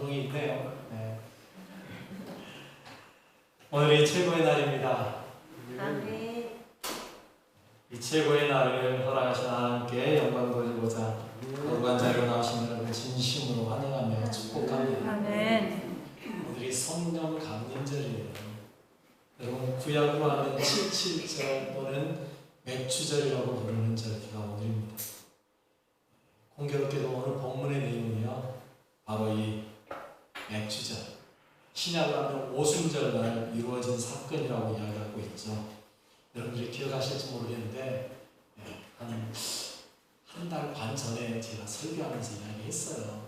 감동이 있네요. 네. 오늘이 최고의 날입니다. 아멘. 이 최고의 날을 허락하신 하나님께 영광 돌리고자 거룩한 자리로 나오신 여러분 진심으로 환영하며 축복합니다. 아멘. 오늘이 성령 강림절이에요. 여러분 구약으로 하면 77절 또는 맥주절이라고 부르는 절기가 오늘입니다. 공교롭게도 오늘 본문의 내용이요. 바로 이 맥주절, 신약으로 하면 오순절날 이루어진 사건이라고 이야기하고 있죠. 여러분들이 기억하실지 모르겠는데 예, 한한 달 반 전에 제가 설교하면서 이야기했어요.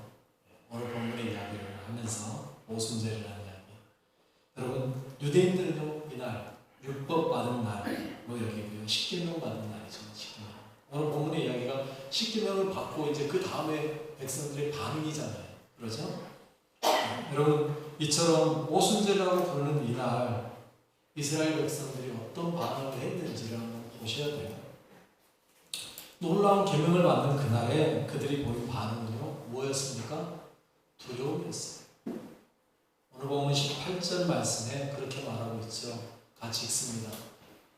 예, 오늘 본문의 이야기를 하면서 오순절이라는 이야기. 여러분 유대인들은요 이날 율법 받은 날뭐 여기고요 십계명 받은 날이죠 십계명. 오늘 본문의 이야기가 십계명을 받고 이제 그 다음에 백성들의 반응이잖아요. 그렇죠? 예, 여러분 이처럼 오순절이라고 부르는 이날 이스라엘 백성들이 어떤 반응을 했는지를 한번 보셔야 돼요. 놀라운 계명을 받는 그날에 그들이 보인 반응은요 뭐였습니까? 두려움이었어요. 오늘 보면 18절 말씀에 그렇게 말하고 있죠. 같이 읽습니다.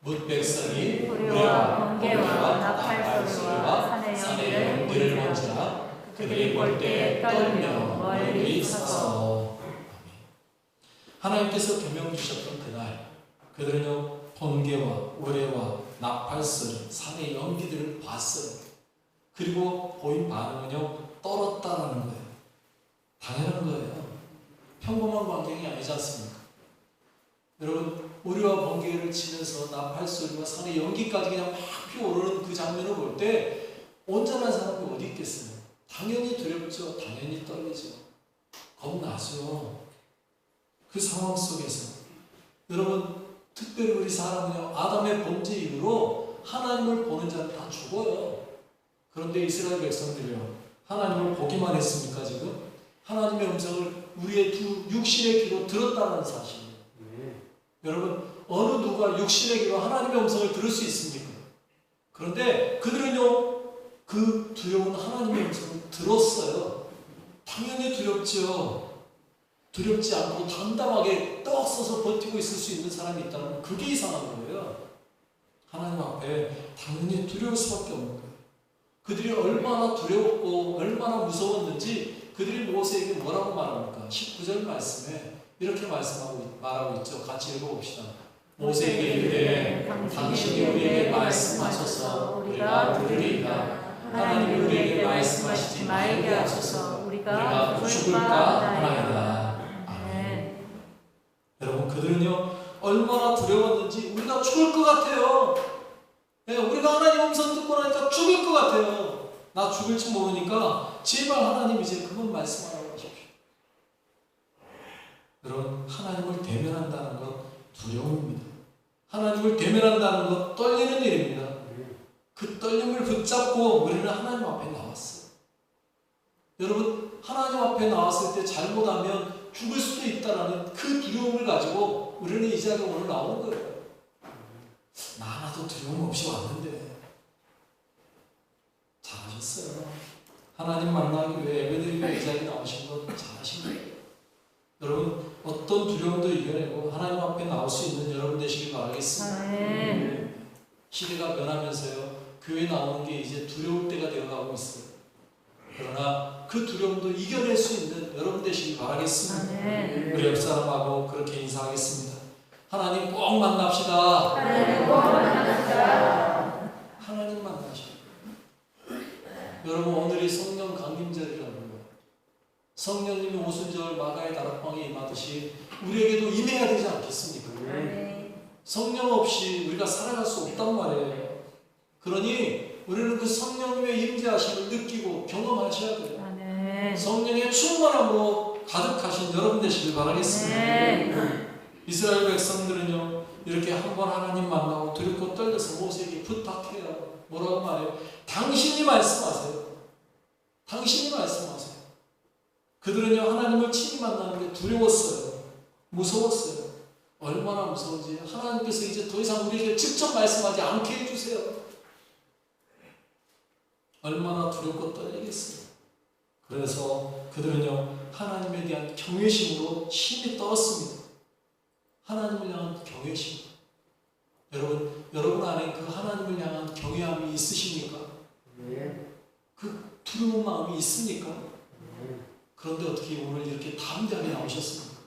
뭇 백성이 우리와 번개와 나팔 소리와 산의 연기를 먼지라 그들이 볼 때에 떨며 멀리 서서 하나님께서 계명 주셨던 그날 그들은요 번개와 우레와 나팔 소리 산의 연기들을 봤어요. 그리고 보인 반응은요 떨었다라는 거예요. 당연한 거예요. 평범한 광경이 아니지 않습니까? 여러분 우리와 번개를 치면서 나팔 소리와 산의 연기까지 그냥 막 피어오르는 그 장면을 볼 때 온전한 사람이 어디 있겠어요? 당연히 두렵죠. 당연히 떨리죠. 겁나죠. 그 상황 속에서 여러분 특별히 우리 사람은요 아담의 범죄 이후로 하나님을 보는 자는 다 죽어요. 그런데 이스라엘 백성들이요 하나님을 보기만 했습니까 지금? 하나님의 음성을 우리의 두 육신의 귀로 들었다는 사실이에요. 여러분 어느 누가 육신의 귀로 하나님의 음성을 들을 수 있습니까? 그런데 그들은요 그 두려운 하나님의 음성을 들었어요. 당연히 두렵죠. 두렵지 않고 담담하게 떡 서서 버티고 있을 수 있는 사람이 있다면 그게 이상한 거예요. 하나님 앞에 당연히 두려울 수밖에 없는 거예요. 그들이 얼마나 두려웠고 얼마나 무서웠는지 그들이 모세에게 뭐라고 말합니까? 19절 말씀에 이렇게 말씀하고 말하고 있죠. 같이 읽어봅시다. 모세에게 이르되 당신이 우리에게 말씀하셔서 우리가 들으리이다. 하나님이 우리에게 말씀하시지 말게 하소서 우리가 죽을까 하나이다. 그들은요 얼마나 두려웠는지 우리가 죽을 것 같아요. 예, 우리가 하나님 음성 듣고 나니까 죽을 것 같아요. 나 죽을지 모르니까 제발 하나님 이제 그만 말씀하라고 하십시오. 여러분 하나님을 대면한다는 것 두려움입니다. 하나님을 대면한다는 것 떨리는 일입니다. 그 떨림을 붙잡고 우리는 하나님 앞에 나왔어요. 여러분 하나님 앞에 나왔을 때 잘못하면 죽을 수도 있다라는 그 두려움을 가지고 우리는 이 자리에 오늘 나온 거예요. 나 하나도 두려움 없이 왔는데 잘하셨어요. 하나님 만나기 위해 예배드리고 이 자리에 나오신 것 잘하신 거예요. 여러분 어떤 두려움도 이겨내고 하나님 앞에 나올 수 있는 여러분 되시길 바라겠습니다. 아멘. 시대가 변하면서요 교회 나오는 게 이제 두려울 때가 되어가고 있어요. 그러나 그 두려움도 이겨낼 수 있는 여러분 되시길 바라겠습니다. 아멘. 우리 옆 사람하고 그렇게 인사하겠습니다. 하나님 꼭 만납시다. 하나님 꼭 만납시다. 하나님 만나시고 여러분 오늘이 성령 강림절이라는 거예요. 성령님이 오순절 마가의 다락방에 임하듯이 우리에게도 임해야 되지 않겠습니까? 아멘. 성령 없이 우리가 살아갈 수 없단 말이에요. 그러니 우리는 그 성령님의 임재하심을 느끼고 경험하셔야 돼요. 아멘. 성령의 충만함으로 가득하신 여러분 되시길 바라겠습니다. 아멘. 이스라엘 백성들은요 이렇게 한 번 하나님 만나고 두렵고 떨려서 모세에게 부탁해요. 뭐라고 말해요? 당신이 말씀하세요. 당신이 말씀하세요. 그들은요 하나님을 친히 만나는 게 두려웠어요. 무서웠어요. 얼마나 무서운지 하나님께서 이제 더 이상 우리에게 직접 말씀하지 않게 해주세요. 얼마나 두렵고 떨리겠어요. 그래서 그들은요 하나님에 대한 경외심으로 힘이 떨었습니다. 하나님을 향한 경외심. 여러분 여러분 안에 그 하나님을 향한 경외함이 있으십니까? 그 두려운 마음이 있습니까? 그런데 어떻게 오늘 이렇게 담대하게 나오셨습니까?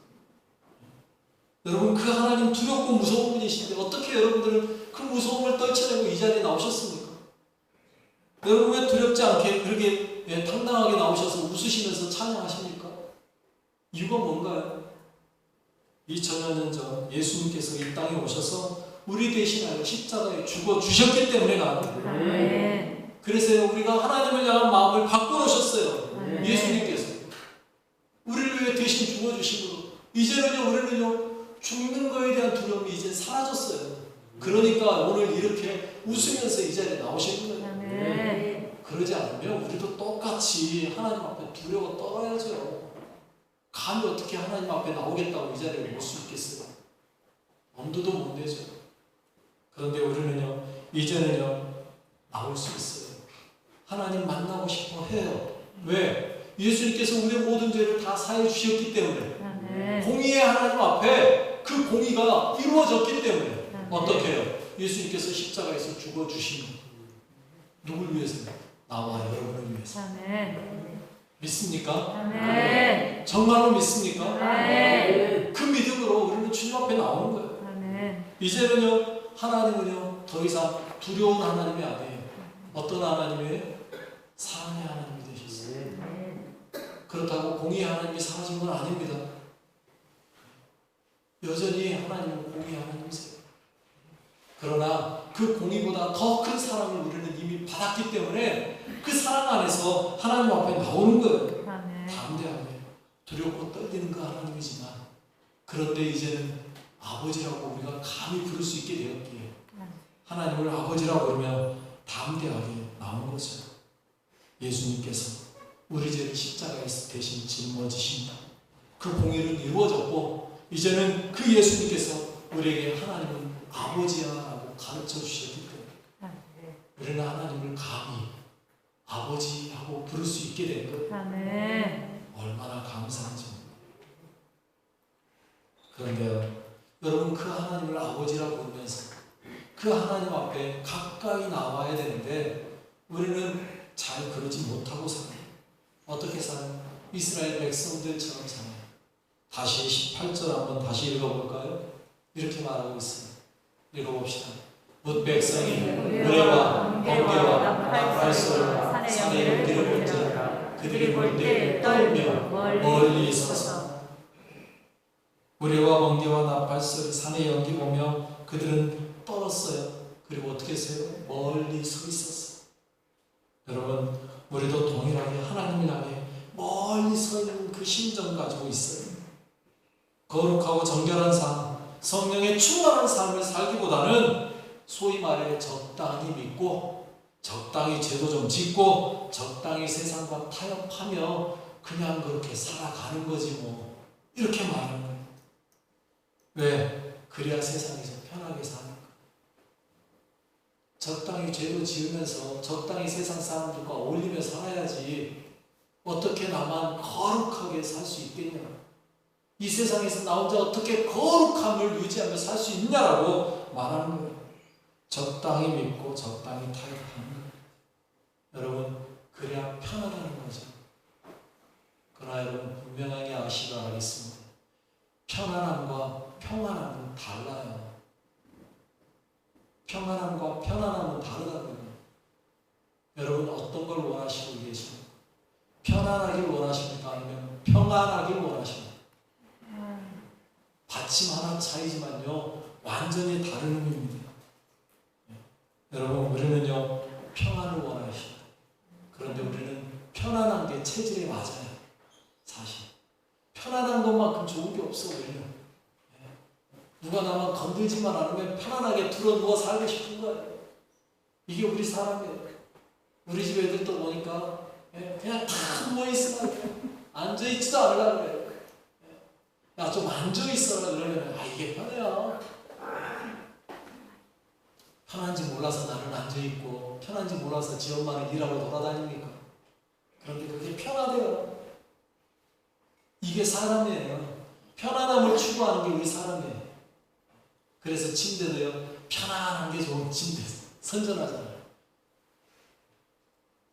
여러분 그 하나님 두렵고 무서운 분이신데 어떻게 여러분들은 그 무서움을 떨쳐내고 이 자리에 나오셨습니까? 여러분 왜 두렵지 않게 그렇게 예, 당당하게 나오셔서 웃으시면서 찬양하십니까? 이유가 뭔가요? 2000여 년 전 예수님께서 이 땅에 오셔서 우리 대신하여 십자가에 죽어 주셨기 때문에 나는 아멘. 그래서 우리가 하나님을 향한 마음을 바꿔놓으셨어요. 예수님께서 우리를 위해 대신 죽어주심으로 이제는요 우리는요 죽는 거에 대한 두려움이 이제 사라졌어요. 그러니까 오늘 이렇게 웃으면서 이 자리에 나오신 거예요. 아멘. 그러지 않으면 우리도 똑같이 하나님 앞에 두려워 떨어야죠. 감히 어떻게 하나님 앞에 나오겠다고 이 자리에 올 수 있겠어요? 엄두도 못 내죠. 그런데 우리는요, 이제는요, 나올 수 있어요. 하나님 만나고 싶어 해요. 왜? 예수님께서 우리의 모든 죄를 다 사해 주셨기 때문에. 아멘. 공의의 하나님 앞에 그 공의가 이루어졌기 때문에. 아멘. 어떻게 해요? 예수님께서 십자가에서 죽어 주신 누굴 위해서요? 나와 여러분을 위해서. 아멘. 믿습니까? 아멘. 정말로 믿습니까? 아멘. 그 믿음으로 우리는 주님 앞에 나오는 거예요. 아멘. 이제는요, 하나님은요, 더 이상 두려운 하나님이 아니에요. 어떤 하나님이에요? 사랑의 하나님이 되셨어요. 그렇다고 공의의 하나님이 사라진 건 아닙니다. 여전히 하나님은 공의의 하나님이세요. 그러나 그 공의보다 더 큰 사랑을 우리는 이미 받았기 때문에 그 사랑 안에서 하나님 앞에 나오는 거예요. 담대하게 두렵고 떨리는 그 하나님이지만 그런데 이제는 아버지라고 우리가 감히 부를 수 있게 되었기에 하나님을 아버지라고 부르면 담대하게 나온 거죠. 예수님께서 우리 죄를 십자가에서 대신 짊어지신다. 그 공의는 이루어졌고 이제는 그 예수님께서 우리에게 하나님은 아버지야라고 가르쳐 주셨기 때문에 아멘. 우리는 하나님을 감히 아버지하고 부를 수 있게 된 거예요. 아멘. 얼마나 감사한지. 그런데요, 여러분 그 하나님을 아버지라고 부르면서 그 하나님 앞에 가까이 나와야 되는데 우리는 잘 그러지 못하고 살아요. 어떻게 살아요? 이스라엘 백성들처럼 살아요. 다시 18절 한번 다시 읽어볼까요? 이렇게 말하고 있어요. 읽어봅시다. 뭇 백성이 노래와 번개와 나팔소를 산에 연기를 볼지라 그들이 볼 때 떨며 멀리 있어서 우레와 번개와 나팔소리 산의 연기 보며 그들은 떨었어요. 그리고 어떻게 했어요? 멀리 서 있었어요. 여러분, 우리도 동일하게 하나님을 향해 멀리 서 있는 그 심정 가지고 있어요. 거룩하고 정결한 삶, 성령의 충만한 삶을 살기보다는 소위 말해 적당히 믿고 적당히 죄도 좀 짓고 적당히 세상과 타협하며 그냥 그렇게 살아가는 거지 뭐 이렇게 말하는 거예요. 왜? 그래야 세상에서 편하게 사는 거예요. 적당히 죄도 지으면서 적당히 세상 사람들과 어울리며 살아야지 어떻게 나만 거룩하게 살 수 있겠냐. 이 세상에서 나 혼자 어떻게 거룩함을 유지하며 살 수 있냐라고 말하는 거예요. 적당히 믿고 적당히 타협하는 거예요. 여러분, 그래야 편하다는 거죠. 그러나 여러분, 분명하게 아시라 하겠습니다. 편안함과 평안함은 달라요. 평안함과 편안함은 다르다고요. 여러분, 어떤 걸 원하시고 계십니까? 편안하길 원하십니까? 아니면 평안하길 원하십니까? 받침 하나 차이지만요, 완전히 다른 의미입니다. 예. 여러분, 우리는요, 평안을 원하십니다. 그런데 우리는 편안한 게 체질에 맞아요. 사실. 편안한 것만큼 좋은 게 없어, 우리는. 예. 누가 나만 건들지만 않으면 편안하게 들어 누워 살고 싶은 거예요. 이게 우리 사람이에요. 우리 집 애들도 보니까 예, 그냥 다 누워있으라 그래. 앉아있지도 않으려고 그래. 야, 좀 앉아있어라 그러면, 아, 이게 편해요. 편한지 몰라서 나는 앉아있고, 편한지 몰라서 지 엄마는 일하고 돌아다닙니까? 그런데 그게 편하대요. 이게 사람이에요. 편안함을 추구하는 게 우리 사람이에요. 그래서 침대도요, 편안한 게 좋은 침대 선전하잖아요.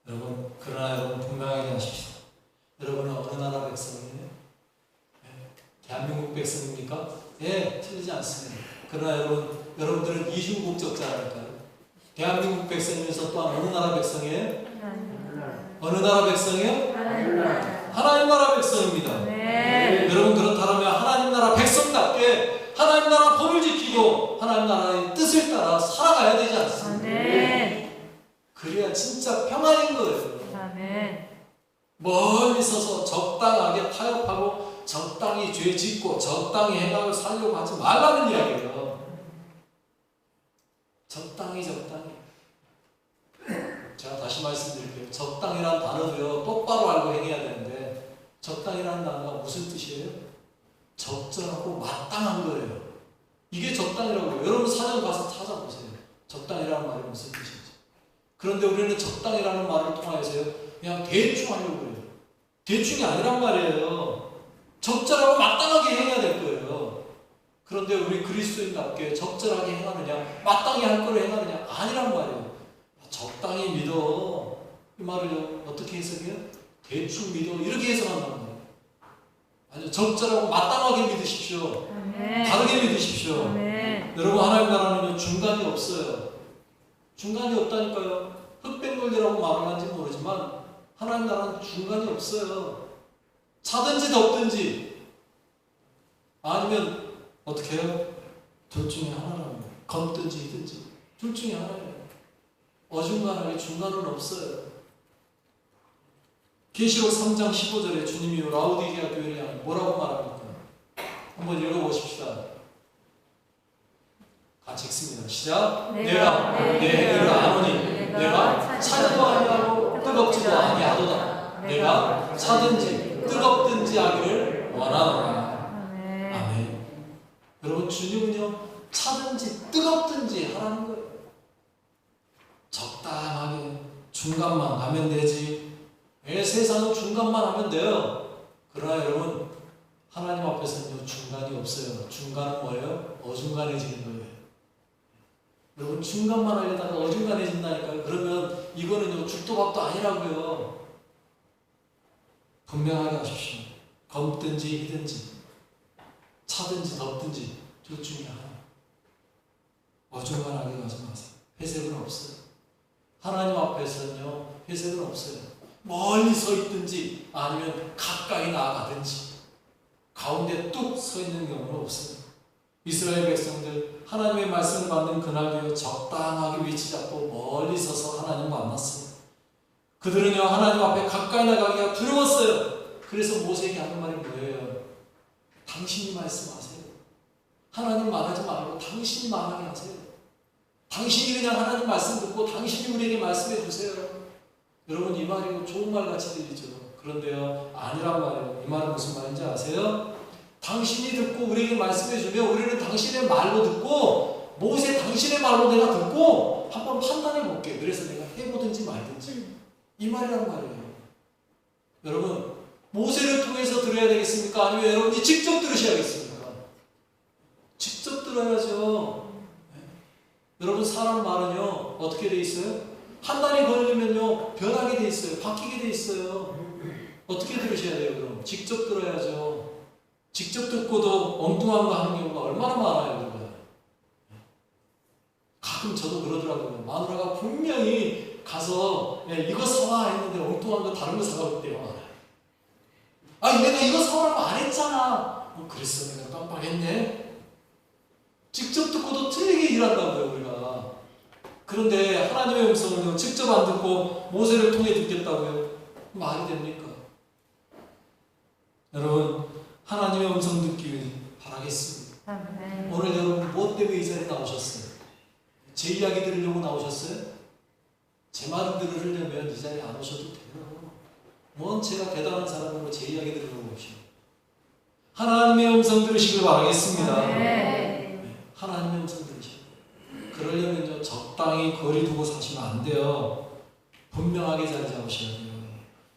여러분, 그러나 여러분 분명하게 하십시오. 여러분은 어느 나라 백성이에요? 예, 대한민국 백성입니까? 예, 틀리지 않습니다. 그러나 여러분, 여러분들은 이중 국적자라니까요. 대한민국 백성이면서 또한 어느 나라 백성이에요? 어느 나라 백성이에요? 하나님 나라 백성입니다. 네. 여러분 그렇다면 하나님 나라 백성답게 하나님 나라 법을 지키고 하나님 나라의 뜻을 따라 살아가야 되지 않습니까? 아멘. 그래야 진짜 평안인 거예요. 아멘. 멀리 서서 적당하게 타협하고 적당히 죄 짓고 적당히 행함을 살려고 하지 말라는 이야기예요. 적당히 적당히. 제가 다시 말씀드릴게요. 적당이라는 단어도요 똑바로 알고 행해야 되는데 적당이라는 단어가 무슨 뜻이에요? 적절하고 마땅한 거예요. 이게 적당이라고요. 여러분 사전 가서 찾아보세요. 적당이라는 말이 무슨 뜻인지. 그런데 우리는 적당이라는 말을 통하여서요 그냥 대충 하려고 그래요. 대충이 아니란 말이에요. 적절하고 마땅하게 행해야 될 거예요. 그런데 우리 그리스도인답게 적절하게 행하느냐, 마땅히 할 거를 행하느냐, 아니란 말이에요. 적당히 믿어. 이 말을요, 어떻게 해석해요? 대충 믿어. 이렇게 해석한단 말이에요. 아니요, 적절하고 마땅하게 믿으십시오. 아멘. 다르게 믿으십시오. 아멘. 여러분, 하나님 나라는요, 중간이 없어요. 중간이 없다니까요. 흑백물이라고 말을 하는지 모르지만, 하나님 나라는 중간이 없어요. 차든지 덥든지, 아니면 어떻게 해요? 둘 중에 하나랍니다. 검든지 이든지. 둘 중에 하나예요. 어중간하게 중간은 없어요. 계시록 3장 15절에 주님이 라우디게아 교회를 뭐라고 말합니까? 한번 읽어보십시다. 같이 읽습니다. 시작. 내가 내 일을 아노니 내가 차지도 아니하고 뜨겁지도 아니하도다. 내가 차든지 뜨겁든지 하기를 원하노라. 여러분 주님은요 차든지 뜨겁든지 하라는 거예요. 적당하게 중간만 가면 되지. 왜 세상은 중간만 하면 돼요. 그러나 여러분 하나님 앞에서는요 중간이 없어요. 중간은 뭐예요? 어중간해지는 거예요. 여러분 중간만 하려다가 어중간해진다니까요. 그러면 이거는요 죽도 밥도 아니라고요. 분명하게 하십시오. 검든지 희든지 차든지 덥든지 둘 중에 하나. 어중간하게 가지 마세요. 회색은 없어요. 하나님 앞에서는요, 회색은 없어요. 멀리 서 있든지 아니면 가까이 나아가든지 가운데 뚝 서 있는 경우는 없어요. 이스라엘 백성들 하나님의 말씀을 받는 그날도요 적당하게 위치 잡고 멀리 서서 하나님 만났어요. 그들은요 하나님 앞에 가까이 나가기가 두려웠어요. 그래서 모세에게 하는 말이 뭐예요? 당신이 말씀하세요. 하나님 말하지 말고 당신이 말하게 하세요. 당신이 그냥 하나님 말씀 듣고 당신이 우리에게 말씀해 주세요. 여러분 이 말이 좋은 말 같이 들리죠. 그런데요 아니란 말이에요. 이 말은 무슨 말인지 아세요? 당신이 듣고 우리에게 말씀해 주면 우리는 당신의 말로 듣고 모세 당신의 말로 내가 듣고 한번 판단해 볼게. 그래서 내가 해보든지 말든지 이 말이란 말이에요. 여러분 모세를 통해서 들어야 되겠습니까? 아니면 여러분이 직접 들으셔야겠습니까? 직접 들어야죠. 네. 여러분 사람 말은요 어떻게 돼 있어요? 한 달이 걸리면요 변하게 돼 있어요. 바뀌게 돼 있어요. 어떻게 들으셔야 돼요? 그럼 직접 들어야죠. 직접 듣고도 엉뚱한 거 하는 경우가 얼마나 많아요, 여러분. 가끔 저도 그러더라고요. 마누라가 분명히 가서 예, 이거 사와 했는데 엉뚱한 거 다른 거 때가 많아요. 아, 내가 이거 사오라고 안 했잖아. 어, 그랬어, 내가 깜빡했네. 직접 듣고도 틀리게 일한다고요, 우리가. 그런데 하나님의 음성을 직접 안 듣고 모세를 통해 듣겠다고요? 말이 됩니까? 여러분, 하나님의 음성 듣기를 바라겠습니다. 아멘. 오늘 여러분 무엇 때문에 이 자리에 나오셨어요? 제 이야기 들으려고 나오셨어요? 제 말을 들으려면 이 자리에 안 오셔도 돼요. 뭔 제가 대단한 사람으로 제 이야기 들으려고 오시오. 하나님의 음성 들으시길 바라겠습니다. 아멘. 네, 하나님의 음성 들으시오. 그러려면요 적당히 거리 두고 사시면 안 돼요. 분명하게 자리 잡으셔야 돼요.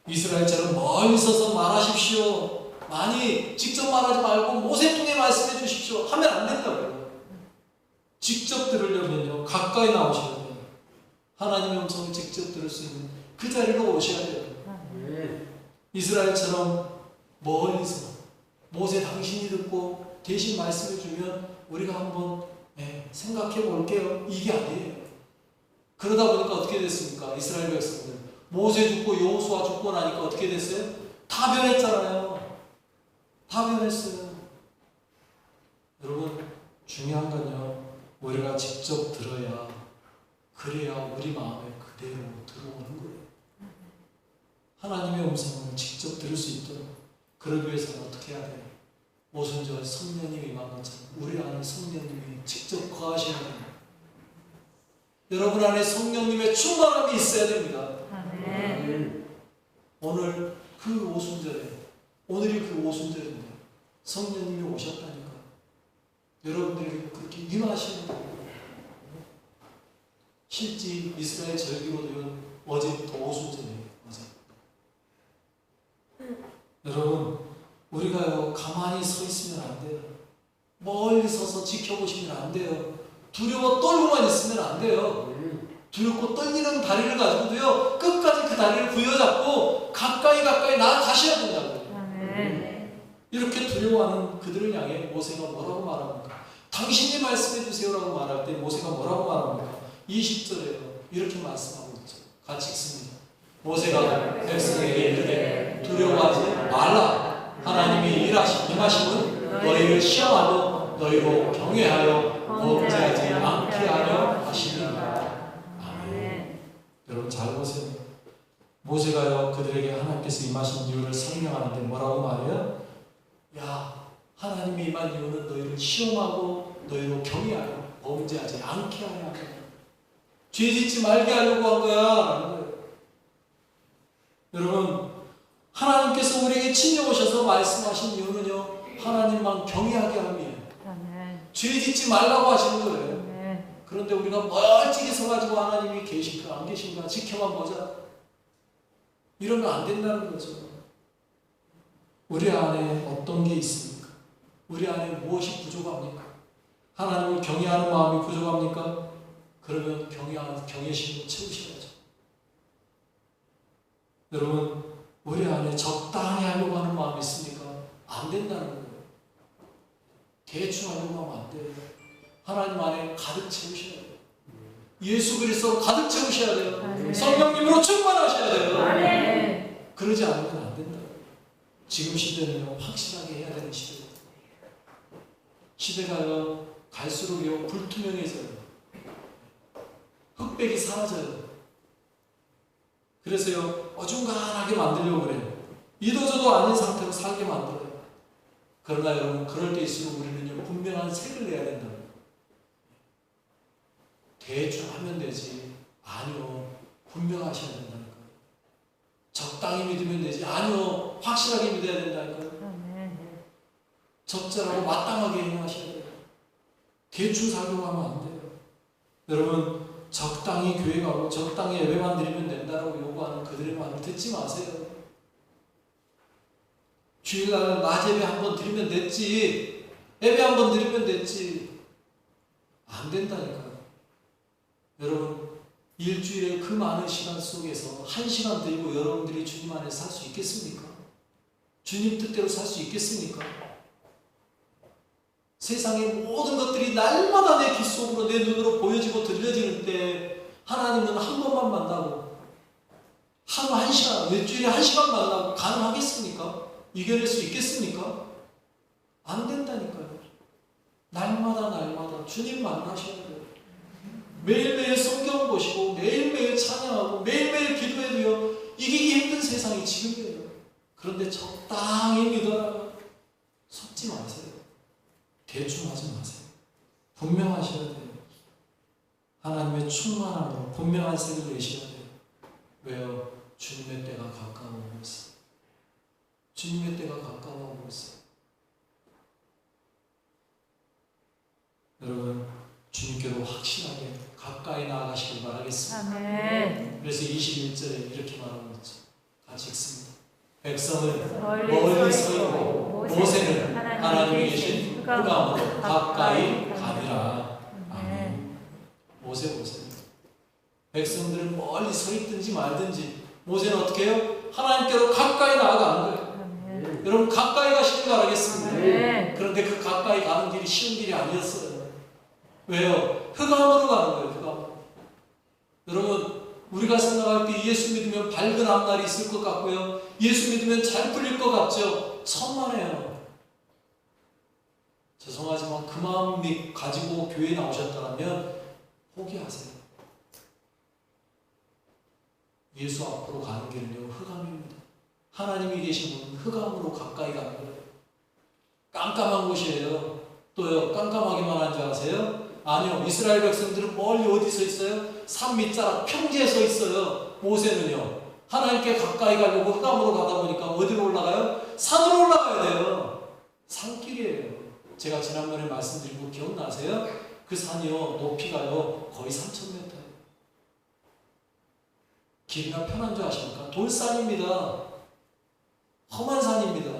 이스라엘처럼 멀리 서서 말하십시오. 많이 직접 말하지 말고 모세 통해 말씀해 주십시오. 하면 안 된다고요. 직접 들으려면요. 가까이 나오셔야 돼요. 하나님의 음성을 직접 들을 수 있는 그 자리로 오셔야 돼요. 이스라엘처럼 멀리서 모세 당신이 듣고 대신 말씀해 주면 우리가 한번 예, 생각해 볼게요. 이게 아니에요. 그러다 보니까 어떻게 됐습니까? 이스라엘 백성들 모세 죽고 여호수아 죽고 나니까 어떻게 됐어요? 다 변했잖아요. 다 변했어요. 여러분 중요한 건요. 우리가 직접 들어야 그래야 우리 마음에 그대로 들어오는 거예요. 하나님의 음성을 직접 들을 수 있도록 그러기 위해서는 어떻게 해야 돼요? 오순절 성령님이 임한 것처럼 우리 안에 성령님이 직접 거하시는 거예요. 여러분 안에 성령님의 충만함이 있어야 됩니다. 아멘. 오늘 그 오순절에 오늘이 그 오순절인데 성령님이 오셨다니까 여러분들에게 그렇게 임하시는 거예요. 실제 이스라엘 절기로는 어제부터 오순절이에요. 어제. 여러분 우리가요 가만히 서 있으면 안 돼요. 멀리 서서 지켜보시면 안 돼요. 두려워 떨고만 있으면 안 돼요. 두렵고 떨리는 다리를 가지고도요 끝까지 그 다리를 부여잡고 가까이 가까이 나아가셔야 된다고요. 아멘. 이렇게 두려워하는 그들을 향해 모세가 뭐라고 말합니까? 당신이 말씀해 주세요라고 말할 때 모세가 뭐라고 말합니까? 20절에요. 이렇게 말씀하고 있죠. 같이 읽습니다. 모세가 백성에게 이르되 두려워하지 말라. 하나님이 일하시 임하심은 너희를 시험하고 너희로 경외하여 범죄하지 않게 하려 하시니라. 아멘. 여러분 잘 보세요. 모세가요 그들에게 하나님께서 임하신 이유를 설명하는데 뭐라고 말해요? 야 하나님이 임한 이유는 너희를 시험하고 너희로 경외하여 범죄하지 않게 하려 거야. 죄 짓지 말게 하려고 한 거야. 여러분 하나님께서 우리에게 친려오셔서 말씀하신 이유는요 하나님만 경외하게 함이에요. 죄 짓지 말라고 하시는 거예요. 아멘. 그런데 우리가 멀찍이 서가지고 하나님이 계신가 안 계신가 지켜만 보자. 이러면 안 된다는 거죠. 우리 안에 어떤 게 있습니까? 우리 안에 무엇이 부족합니까? 하나님을 경외하는 마음이 부족합니까? 그러면 경외하는 경외심으로 채우셔야죠. 여러분, 우리 안에 적당히 하려고 하는 마음이 있습니까? 안 된다는 거예요. 대충 하려고 하면 안 돼요. 하나님 안에 가득 채우셔야 돼요. 예수 그리스도로 가득 채우셔야 돼요. 아멘. 성령님으로 충만하셔야 돼요. 아멘. 그러지 않으면 안 된다. 지금 시대는요 확실하게 해야 되는 시대예요. 시대가요 갈수록요 불투명해져요. 흑백이 사라져요. 그래서요 어중간하게 만들려고 그래요. 이도저도 아닌 상태로 살게 만들어요. 그러나 여러분 그럴 때일수록 우리는요 분명한 색을 내야 된다. 대충 하면 되지. 아니요 분명하셔야 된다는 거예요. 적당히 믿으면 되지. 아니요. 확실하게 믿어야 된다니까요. 적절하고 마땅하게 행하셔야 돼요. 대충 살려고 하면 안 돼요. 여러분, 적당히 교회 가고 적당히 예배만 드리면 된다라고 요구하는 그들의 말을 듣지 마세요. 주일날 낮 예배 한 번 드리면 됐지. 예배 한 번 드리면 됐지. 안 된다니까요. 여러분, 일주일에 그 많은 시간 속에서 한 시간 드리고 여러분들이 주님 안에 살 수 있겠습니까? 주님 뜻대로 살 수 있겠습니까? 세상의 모든 것들이 날마다 내 귀 속으로 내 눈으로 보여지고 들려지는 때 하나님은 한 번만 만나고 하루 한 시간, 일주일에 한 시간 만나고 가능하겠습니까? 이겨낼 수 있겠습니까? 안 된다니까요. 날마다 날마다 주님 만나셔야 돼요. 매일매일 성경 보시고 매일매일 찬양하고 매일매일 기도해도요 이기기 힘든 세상이 지금이에요. 그런데 적당히 믿어라. 속지 마세요. 대충 하지 마세요. 분명하셔야 돼요. 하나님의 충만함으로 분명한 색을 내셔야 돼요. 왜요? 주님의 때가 가까워오고 있어요. 주님의 때가 가까워오고 있어요. 여러분, 주님께로 확실하게 가까이 나아가시길 바라겠습니다. 아멘. 그래서 21절에 이렇게 말하고 있죠. 같이 읽습니다. 백성은 멀리 서서 있고 모세는 하나님이 계신 흑암으로 흑암으로 가까이 가니라. 가니라. 네. 아멘. 모세 모세. 백성들은 멀리 서 있든지 말든지 모세는 어떻게 해요? 하나님께로 가까이 나아가는 거예요. 아멘. 여러분 가까이 가시길 바라겠습니다. 아멘. 그런데 그 가까이 가는 길이 쉬운 길이 아니었어요. 왜요? 흑암으로 가는 거예요. 흑암. 여러분 우리가 생각할 때 예수 믿으면 밝은 앞날이 있을 것 같고요. 예수 믿으면 잘 풀릴 것 같죠. 천만에요. 죄송하지만 그 마음 믿- 가지고 교회에 나오셨다면 포기하세요. 예수 앞으로 가는 길은요 흑암입니다. 하나님이 계신 분은 흑암으로 가까이 가는 거예요. 깜깜한 곳이에요. 또요, 깜깜하기만 한 줄 아세요? 아니요, 이스라엘 백성들은 멀리 어디서 있어요? 산 밑자락 평지에 서 있어요. 모세는요, 하나님께 가까이 가려고 흑암으로 가다 보니까 어디로 올라가요? 산으로 올라가야 돼요. 산길이에요. 제가 지난번에 말씀드린 거 기억나세요? 그 산이요, 높이가요, 거의 3,000m예요. 길이나 편한 줄 아십니까? 돌산입니다. 험한 산입니다.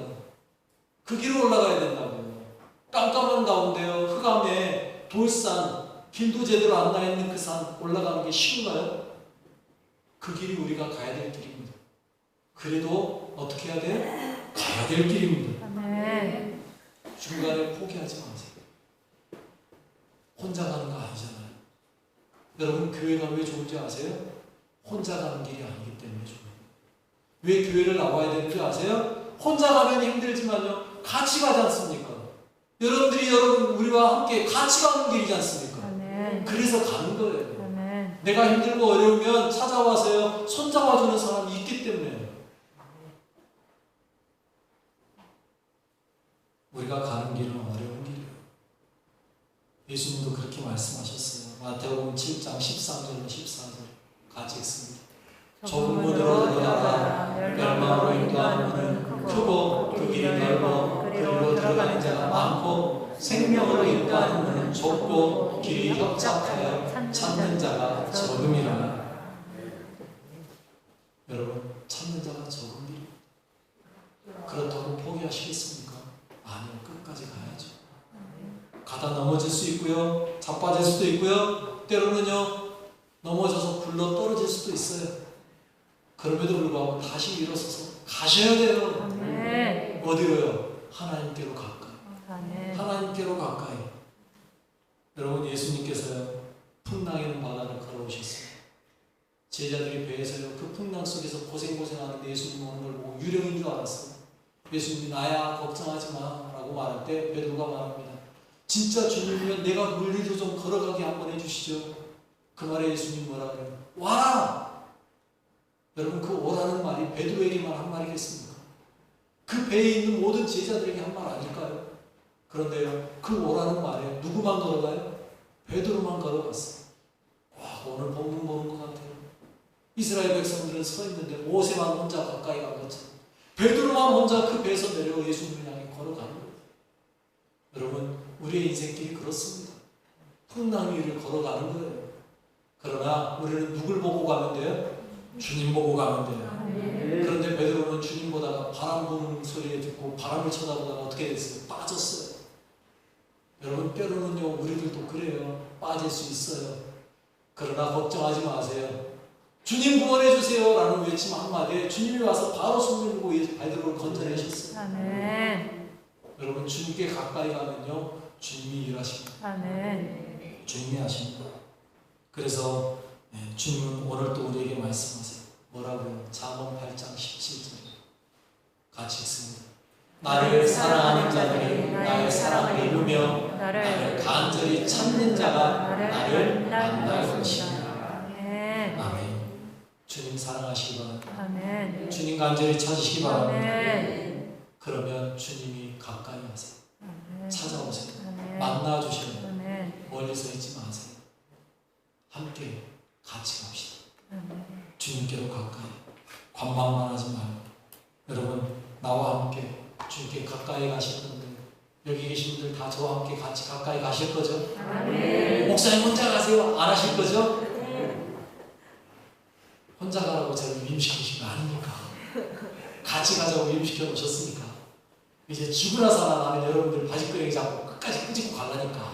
그 길을 올라가야 된다고요. 깜깜한 가운데요, 흑암에 돌산, 길도 제대로 안 나 있는 그 산 올라가는 게 쉬운가요? 그 길이 우리가 가야 될 길입니다. 그래도 어떻게 해야 돼요? 가야 될 길입니다. 중간에 포기하지 마세요. 혼자 가는 거 아니잖아요. 여러분 교회가 왜 좋은지 아세요? 혼자 가는 길이 아니기 때문에 좋아요. 왜 교회를 나와야 되는지 아세요? 혼자 가면 힘들지만요. 같이 가지 않습니까? 여러분들이 여러분 우리와 함께 같이 가는 길이지 않습니까? 아멘. 그래서 가는 거예요. 아멘. 내가 힘들고 어려우면 찾아와서요. 손잡아주는 사람이 있기 때문에 우리가 가는 길은 어려운 길이에요. 예수님도 그렇게 말씀하셨어요. 마태복음 7장 13절과 14절 같이 읽습니다. 좁은 문으로 들어가라 멸망으로 인도하는 문은 크고 그 길이 넓어 그리로 들어가는 자가 많고 생명으로 인도하는 문은 좁고 길이 협착하여 찾는 자가 적음이라. 여러분 찾는 자가 길. 그렇다고 포기하시겠습니까? 아니요 끝까지 가야죠. 가다 넘어질 수 있고요, 자빠질 수도 있고요, 때로는요 넘어져서 굴러 떨어질 수도 있어요. 그럼에도 불구하고 다시 일어서서 가셔야 돼요. 아멘. 어디로요? 하나님께로 가까이. 하나님께로 가까이. 여러분 예수님께서요 풍랑이는 바다를 걸어오셨어요. 제자들이 배에서요 그 풍랑 속에서 고생고생하는데 예수님 오는 걸 보고 유령인 줄 알았어요. 예수님이 나야 걱정하지 마라고 말할 때 베드로가 말합니다. 진짜 주님이면 내가 물리도 좀 걸어가게 한번 해주시죠. 그 말에 예수님 뭐라 그래요? 와라. 여러분 그 오라는 말이 베드로에게만 한 말이겠습니까? 그 배에 있는 모든 제자들에게 한 말 아닐까요? 그런데요, 그 오라는 말에 누구만 걸어가요? 베드로만 걸어갔어요. 와, 오늘 본문 보는 것 같아요. 이스라엘 백성들은 서 있는데 모세만 혼자 가까이 간 것처럼 베드로만 혼자 그 배에서 내려 예수님을 향해 걸어가는 거예요. 여러분, 우리의 인생길이 그렇습니다. 풍랑 위를 걸어가는 거예요. 그러나 우리는 누굴 보고 가면 돼요? 주님 보고 가면 돼요. 아멘. 그런데 베드로는 주님 보다가 바람 부는 소리에 듣고 바람을 쳐다보다가 어떻게 됐어요? 빠졌어요. 여러분 때로는요 우리들도 그래요. 빠질 수 있어요. 그러나 걱정하지 마세요. 주님 구원해 주세요 라는 외침 한마디에 주님이 와서 바로 손을 들고 베드로를 건져내셨어요. 아멘. 여러분 주님께 가까이 가면요 주님이 일하십니다. 아멘. 주님이 하십니다. 그래서 네, 주님은 오늘 또 우리에게 말씀하세요. 뭐라고요? 잠언 8장 17절 같이 읽습니다. 나를 사랑하는 자들이 나의 사랑을 입으며 나를 간절히 찾는 자가 나를 만날 것이다. 아멘. 아멘. 주님 사랑하시기 바랍니다. 아멘. 주님 간절히 찾으시기 바랍니다. 아멘. 그러면 주님이 가까이 하세요. 아멘. 찾아오세요. 만나. 아멘. 멀리서 있지 마세요. 함께 같이 갑시다. 주님께로 가까이 관망만 하지 말고 여러분 나와 함께 주님께 가까이 가실 분들 여기 계신 분들 다 저와 함께 같이 가까이 가실 거죠? 아멘. 목사님 혼자 가세요 안 하실 거죠? 혼자 가라고 저를 위임시키신 거 아닙니까? 같이 가자고 임시켜 놓으셨으니까 이제 죽으나 사나 나는 여러분들 바지끄레기 잡고 끝까지 끄집고 갈라니까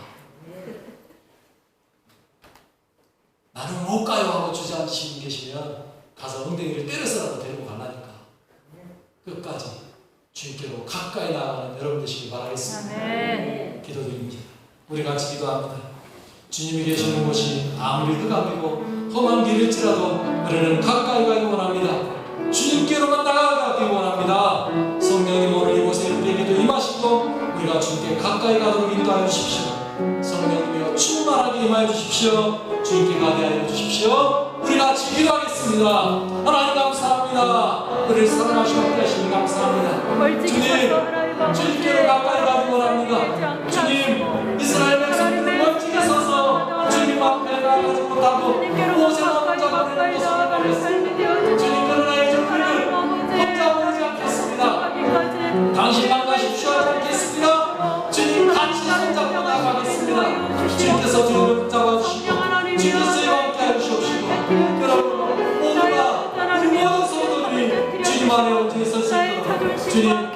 나는 못 가요 하고 주저앉으시고 계시면 가서 엉덩이를 때려서라도 데리고 갈라니까 끝까지 주님께로 가까이 나아가는 여러분 되시길 바라겠습니다. 아멘. 기도드립니다. 우리 같이 기도합니다. 주님이 계시는 곳이 아무리 흑암이고 험한 길일지라도 우리는 가까이 가기 원합니다. 주님께로만 나아가기 원합니다. 성령님 오늘 이곳에 우리에게도 임하시고 우리가 주님께 가까이 가도록 인도하여 주십시오. 성령님이여 충만하게 임하여 주십시오. 주님께 가게 하여 주십시오. 우리 같이 기도하겠습니다. 하나님. 우리를 사랑하시고 함께하시니 감사합니다. 주님, 주님께로 가까이 가기 원합니다. 주님, 이스라엘 백성들 멀찍이 서서 주님 앞에 나가지 못하고 가까이 혼자 것을 나아가는 알렸습니다. 주님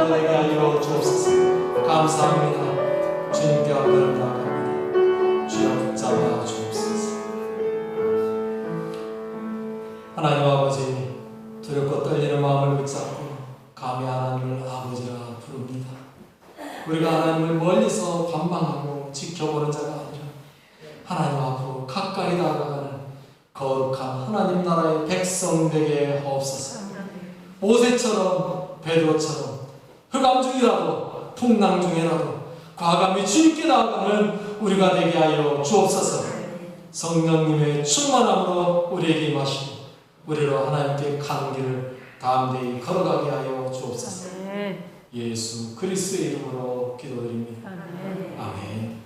주의 성도되게 하여 주옵소서 감사합니다 성령님의 충만함으로 우리에게 임하시고 우리로 하나님께 가는 길을 담대히 걸어가게 하여 주옵소서. 예수 그리스도의 이름으로 기도드립니다 아멘. 아멘